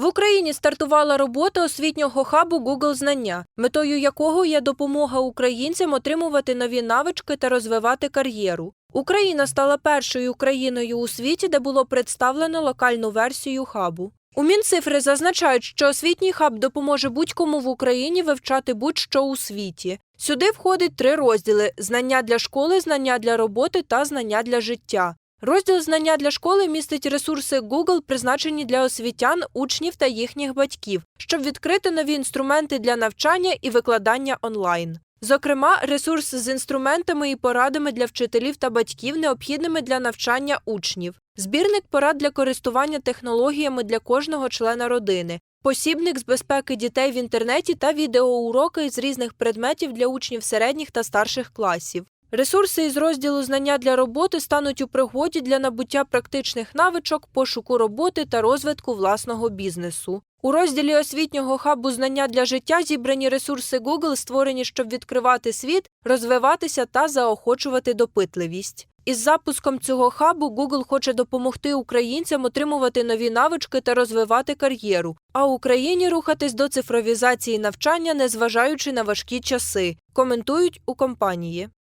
В Україні стартувала робота освітнього хабу Google Знання, метою якого є допомога українцям отримувати нові навички та розвивати кар'єру. Україна стала першою країною у світі, де було представлено локальну версію хабу. У Мінцифри зазначають, що освітній хаб допоможе будь-кому в Україні вивчати будь-що у світі. Сюди входить три розділи: знання для школи, знання для роботи та знання для життя. Розділ знання для школи містить ресурси Google, призначені для освітян, учнів та їхніх батьків, щоб відкрити нові інструменти для навчання і викладання онлайн. Зокрема, ресурс з інструментами і порадами для вчителів та батьків, необхідними для навчання учнів, збірник порад для користування технологіями для кожного члена родини, посібник з безпеки дітей в інтернеті та відеоуроки з різних предметів для учнів середніх та старших класів. Ресурси із розділу знання для роботи стануть у пригоді для набуття практичних навичок, пошуку роботи та розвитку власного бізнесу. У розділі освітнього хабу знання для життя зібрані ресурси Google, створені, щоб відкривати світ, розвиватися та заохочувати допитливість. Із запуском цього хабу Google хоче допомогти українцям отримувати нові навички та розвивати кар'єру, а Україні рухатись до цифровізації навчання, незважаючи на важкі часи, коментують у компанії.